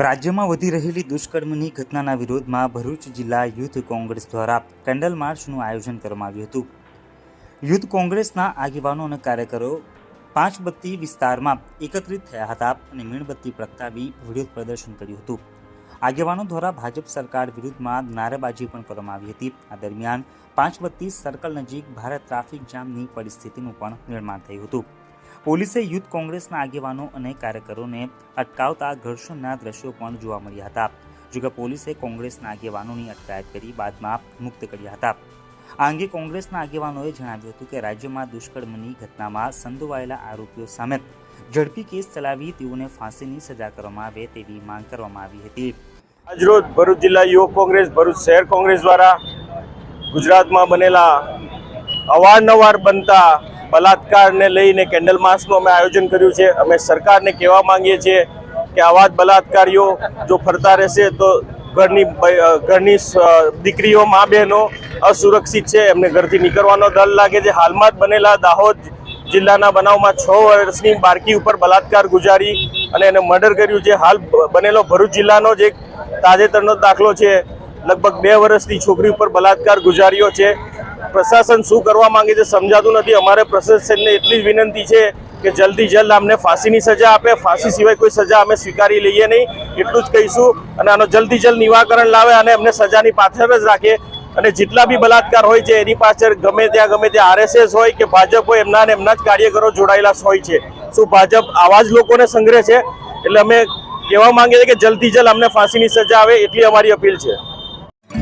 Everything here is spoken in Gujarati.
રાજ્યમાં વધી રહેલી દુષ્કર્મની ઘટનાના વિરોધમાં ભરૂચ જિલ્લા યુથ કોંગ્રેસ દ્વારા કેન્ડલ માર્ચનું આયોજન કરવામાં આવ્યું હતું. યુથ કોંગ્રેસના આગેવાનો અને કાર્યકરો પાંચબત્તી વિસ્તારમાં એકત્રિત થયા હતા અને મીણબત્તી પ્રગટાવી વિરોધ પ્રદર્શન કર્યું હતું. આગેવાનો દ્વારા ભાજપ સરકાર વિરુદ્ધમાં નારેબાજી પણ કરવામાં આવી હતી. આ દરમિયાન પાંચબત્તી સર્કલ નજીક ભારે ટ્રાફિક જામની પરિસ્થિતિનું પણ નિર્માણ થયું હતું. પોલીસે યુથ કોંગ્રેસના આગેવાનો અને કાર્યકરોને અટકાવતા ઘર્ષણના દ્રશ્યો પણ જોવા મળ્યા હતા, જોકે પોલીસે કોંગ્રેસના આગેવાનોની અટકાયત કરી બાદમાં મુક્ત કર્યા હતા. આ અંગે કોંગ્રેસના આગેવાનોએ જણાવ્યું હતું કે રાજ્યમાં દુષ્કર્મની ઘટનામાં સંડોવાયેલા આરોપીઓ સામે ઝડપી કેસ ચલાવી તેઓને ફાંસીની સજા કરવામાં આવે તેવી માંગ કરવામાં આવી હતી. આજરોજ ભરૂચ જિલ્લા યુવક કોંગ્રેસ, ભરૂચ શહેર કોંગ્રેસ દ્વારા ગુજરાતમાં બનેલા અવારનવાર બનતા બલાત્કારને લઈને કેન્ડલ માર્ચનું અમે આયોજન કર્યું છે. અમે સરકારને કહેવા માંગીએ છીએ કે આવા જ બલાત્કારીઓ જો ફરતા રહેશે તો ઘરની ઘરની દીકરીઓ, મા બહેનો અસુરક્ષિત છે. એમને ઘરથી નીકળવાનો ડર લાગે છે. હાલમાં જ બનેલા દાહોદ જિલ્લાના બનાવમાં છ વર્ષની બાળકી ઉપર બલાત્કાર ગુજારી અને એને મર્ડર કર્યું છે. હાલ બનેલો ભરૂચ જિલ્લાનો જ તાજેતરનો દાખલો છે. લગભગ બે વર્ષની છોકરી ઉપર બલાત્કાર ગુજાર્યો છે. પ્રશાસન શું કરવા માંગે છે સમજાતું નથી. અમારે પ્રશાસનને એટલી જ વિનંતી છે કે જલ્દી જલ્દ અમને ફાંસીની સજા આપે. ફાંસી સિવાય કોઈ સજા અમે સ્વીકારી લઈએ નહીં. એટલું જ કહીશું અને આનો જલ્દી જલ્દ નિવાકરણ લાવે અને અમને સજાની પાછળ જ રાખે. અને જેટલા બી બલાત્કાર હોય છે, એની પાછળ ગમે ત્યાં ગમે ત્યાં આરએસએસ હોય કે ભાજપ હોય, એમના ને એમના જ કાર્યકરો જોડાયેલા હોય છે. શું ભાજપ આવા જ લોકોને સંગ્રહ છે? એટલે અમે કહેવા માંગીએ છીએ કે જલ્દી જલ્દ અમને ફાંસીની સજા આવે એટલી અમારી અપીલ છે.